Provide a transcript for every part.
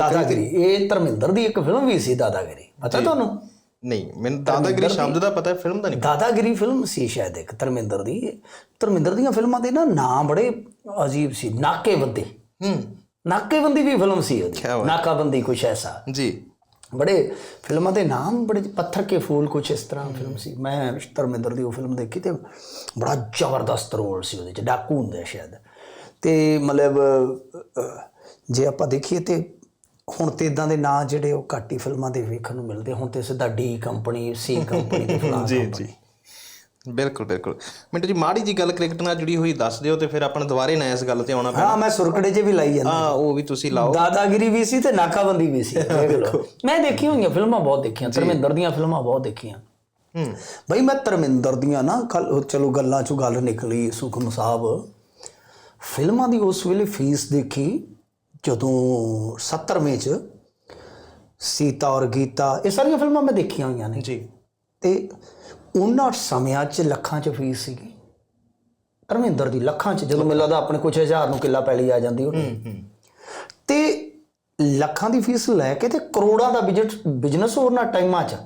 ਦਾਦਾਗਿਰੀ ਇਹ ਧਰਮਿੰਦਰ ਦੀ ਇੱਕ ਫਿਲਮ ਵੀ ਸੀ ਦਾਦਾਗਿਰੀ। ਪਤਾ ਤੁਹਾਨੂੰ? ਨਹੀਂ ਮੈਨੂੰ ਦਾਦਾਗਿਰੀ ਸ਼ਬਦ ਦਾ ਪਤਾ ਹੈ ਫਿਲਮ ਦਾ ਨਹੀਂ। ਦਾਦਾਗਿਰੀ ਫਿਲਮ ਸੀ ਸ਼ਾਇਦ ਇੱਕ ਧਰਮਿੰਦਰ ਦੀ। ਧਰਮਿੰਦਰ ਦੀਆਂ ਫਿਲਮਾਂ ਦੇ ਨਾ ਨਾਮ ਬੜੇ ਅਜੀਬ ਸੀ। ਨਾਕੇਬੰਦੀ। ਹੂੰ। ਨਾਕੇਬੰਦੀ ਵੀ ਫਿਲਮ ਸੀ ਉਹਦੀ। ਨਾਕਾਬੰਦੀ ਕੁਛ ਐਸਾ। ਜੀ। ਬੜੇ ਫਿਲਮਾਂ ਦੇ ਨਾਮ ਬੜੇ ਪੱਥਰ ਕੇ ਫੂਲ ਕੁਛ ਇਸ ਤਰ੍ਹਾਂ ਫਿਲਮ ਸੀ। ਮੈਂ ਧਰਮਿੰਦਰ ਦੀ ਉਹ ਫਿਲਮ ਦੇਖੀ ਤੇ ਬੜਾ ਜ਼ਬਰਦਸਤ ਰੋਲ ਸੀ ਉਹਦੇ ਚ। ਡਾਕੂ ਹੁੰਦੇ ਸ਼ਾਇਦ। ਤੇ ਮਤਲਬ ਜੇ ਆਪਾਂ ਦੇਖੀਏ ਤੇ ਹੁਣ ਤੇ ਇਦਾਂ ਦੇ ਨਾਂ ਜਿਹੜੇ ਉਹ ਘੱਟ ਹੀ ਫਿਲਮਾਂ ਦੇ ਵੇਖਣ ਨੂੰ ਮਿਲਦੇ ਹੁਣ ਤੇ ਸਿੱਧਾ ਡੀ ਕੰਪਨੀ ਸੀ ਕੰਪਨੀ ਤੇ ਫਲਾਂ ਜੀ ਜੀ। ਬਿਲਕੁਲ ਬਿਲਕੁਲ। ਮਿੰਟੂ ਜੀ ਮਾੜੀ ਜੀ ਗੱਲ ਕ੍ਰਿਕਟ ਨਾਲ ਜੁੜੀ ਹੋਈ ਦੱਸ ਦਿਓ ਤੇ ਫਿਰ ਆਪਾਂ ਦੁਬਾਰੇ ਨਾ ਇਸ ਗੱਲ ਤੇ ਆਉਣਾ ਪੈਣਾ। ਹਾਂ ਮੈਂ ਸੁਰਕੜੇ 'ਚ ਵੀ ਲਾਈ ਜਾਂਦਾ। ਹਾਂ ਉਹ ਵੀ ਤੁਸੀਂ ਲਾਓ। ਦਾਦਾਗਿਰੀ ਵੀ ਸੀ ਤੇ ਨਾਕਾਬੰਦੀ ਵੀ ਸੀ ਮੈਂ ਦੇਖੀ ਹੋਈਆਂ ਫਿਲਮਾਂ ਬਹੁਤ ਦੇਖੀਆਂ ਧਰਮਿੰਦਰ ਦੀਆਂ ਫਿਲਮਾਂ ਬਹੁਤ ਦੇਖੀਆਂ। ਹੂੰ। ਬਈ ਮੈਂ ਧਰਮਿੰਦਰ ਦੀਆਂ ਨਾ ਕੱਲ ਚਲੋ ਗੱਲਾਂ ਚੋਂ ਗੱਲ ਨਿਕਲੀ ਸੁਖਮ ਸਾਹਿਬ। ਫਿਲਮਾਂ ਦੀ ਉਸ ਵੇਲੇ ਫੀਸ ਦੇਖੀ ਜਦੋਂ 70ਵੇਂ ਚ ਸੀਤਾ ਔਰ ਗੀਤਾ ਇਹ ਸਾਰੀਆਂ ਫਿਲਮਾਂ ਮੈਂ ਦੇਖੀਆਂ ਹੋਈਆਂ ਨੇ। ਜੀ। ਤੇ ਉਹਨਾਂ ਸਮਿਆਂ 'ਚ ਲੱਖਾਂ 'ਚ ਫੀਸ ਸੀਗੀ। ਧਰਮਿੰਦਰ ਦੀ ਲੱਖਾਂ 'ਚ ਜਦੋਂ ਮੈਨੂੰ ਲੱਗਦਾ ਆਪਣੇ ਕੁਛ ਹਜ਼ਾਰ ਨੂੰ ਕਿੱਲਾ ਪੈਲੀ ਆ ਜਾਂਦੀ ਉਹ ਤੇ ਲੱਖਾਂ ਦੀ ਫੀਸ ਲੈ ਕੇ ਤੇ ਕਰੋੜਾਂ ਦਾ ਬਿਜ਼ਨਸ ਉਹਨਾਂ ਟਾਈਮਾਂ 'ਚ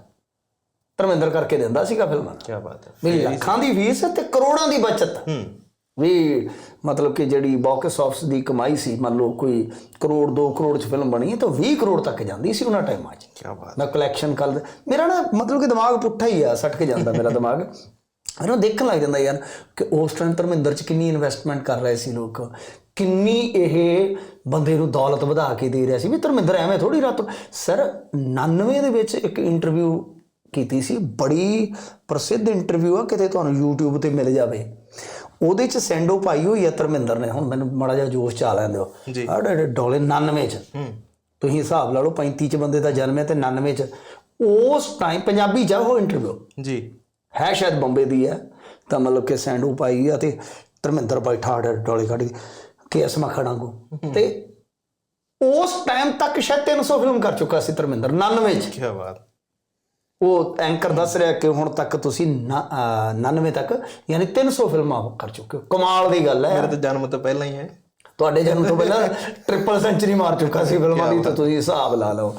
ਧਰਮਿੰਦਰ ਕਰਕੇ ਦਿੰਦਾ ਸੀਗਾ ਫਿਲਮਾਂ। ਕੀ ਬਾਤ ਹੈ। ਵੀ ਲੱਖਾਂ ਦੀ ਫੀਸ ਤੇ ਕਰੋੜਾਂ ਦੀ ਬਚਤ। ਹੂੰ। ਵੀ ਮਤਲਬ ਕਿ ਜਿਹੜੀ ਬਾਕਸ ਆਫਿਸ ਦੀ ਕਮਾਈ ਸੀ ਮੰਨ ਲਓ ਕੋਈ ਕਰੋੜ 2 ਕਰੋੜ ਚ ਫਿਲਮ ਬਣੀ ਤਾਂ 20 ਕਰੋੜ ਤੱਕ ਜਾਂਦੀ ਸੀ ਉਹਨਾਂ ਟਾਈਮਾਂ 'ਚ। ਕੀ ਬਾਤ ਮੈਂ ਕਲੈਕਸ਼ਨ ਕਰ ਮੇਰਾ ਨਾ ਮਤਲਬ ਕਿ ਦਿਮਾਗ ਪੁੱਠਾ ਹੀ ਆ ਸਟਕ ਜਾਂਦਾ ਮੇਰਾ ਦਿਮਾਗ। ਇਹਨੂੰ ਦੇਖਣ ਲੱਗ ਜਾਂਦਾ ਯਾਰ ਕਿ ਉਸ ਟਾਈਮ ਧਰਮਿੰਦਰ ਚ ਕਿੰਨੀ ਇਨਵੈਸਟਮੈਂਟ ਕਰ ਰਹੇ ਸੀ ਲੋਕ। ਕਿੰਨੀ ਇਹ ਬੰਦੇ ਨੂੰ ਦੌਲਤ ਵਧਾ ਕੇ ਦੇ ਰਿਹਾ ਸੀ ਵੀ ਧਰਮਿੰਦਰ ਐਵੇਂ ਥੋੜੀ ਰਾਤ ਸਰ 99 ਦੇ ਵਿੱਚ ਇੱਕ ਇੰਟਰਵਿਊ ਕੀਤੀ ਸੀ ਬੜੀ ਪ੍ਰਸਿੱਧ ਇੰਟਰਵਿਊ ਆ ਕਿਤੇ ਤੁਹਾਨੂੰ YouTube ਤੇ ਮਿਲ ਜਾਵੇ। ਉਹਦੇ ਚ ਸੈਂਡੋ ਪਾਈ ਹੋਈ ਆ ਧਰਮਿੰਦਰ ਨੇ। ਹੁਣ ਮੈਨੂੰ ਮਾੜਾ ਜਿਹਾ ਜੋਸ਼ ਚ ਆ ਲੈਂਦੇ ਹੋ ਜੀ। ਆੜੇ ਡੋਲੇ 99 ਚ। ਤੁਸੀਂ ਹਿਸਾਬ ਲਾ ਲਓ 35 ਚ ਬੰਦੇ ਦਾ ਜਨਮ ਹੈ ਤੇ 99 ਚ। ਉਸ ਟਾਈਮ ਪੰਜਾਬੀ ਆ ਉਹ ਇੰਟਰਵਿਊ ਜੀ। ਹੈ ਸ਼ਾਇਦ ਬੰਬੇ ਦੀ ਹੈ। ਤਾਂ ਮਤਲਬ ਕਿ ਸੈਂਡੂ ਪਾਈ ਆ ਤੇ ਧਰਮਿੰਦਰ ਬੈਠਾ ਡੋਲੇ ਕੱਢ ਕੇ ਕੇਸ ਮਖੜਾਂਗੂ ਤੇ ਉਸ ਟਾਈਮ ਤੱਕ ਸ਼ਾਇਦ 300 ਫਿਲਮ ਕਰ ਚੁੱਕਾ ਸੀ ਧਰਮਿੰਦਰ 99 ਚ। ਕੀ ਬਾਤ। ਉਹ ਐਂਕਰ ਦੱਸ ਰਿਹਾ ਕਿ ਹੁਣ ਤੱਕ ਤੁਸੀਂ ਨਾ- ਅਹ 99 ਤੱਕ ਯਾਨੀ 300 ਫਿਲਮਾਂ ਕਰ ਚੁੱਕੇ ਹੋ। ਕਮਾਲ ਦੀ ਗੱਲ ਹੈ। ਮੇਰੇ ਤਾਂ ਜਨਮ ਤੋਂ ਪਹਿਲਾਂ ਹੀ ਹੈ। ਤੁਹਾਡੇ ਜਨਮ ਤੋਂ ਪਹਿਲਾਂ ਟ੍ਰਿਪਲ ਸੈਂਚਰੀ ਮਾਰ ਚੁੱਕਾ ਸੀ ਫਿਲਮਾਂ ਦੀ ਤਾਂ ਤੁਸੀਂ ਹਿਸਾਬ ਲਾ ਲਓ।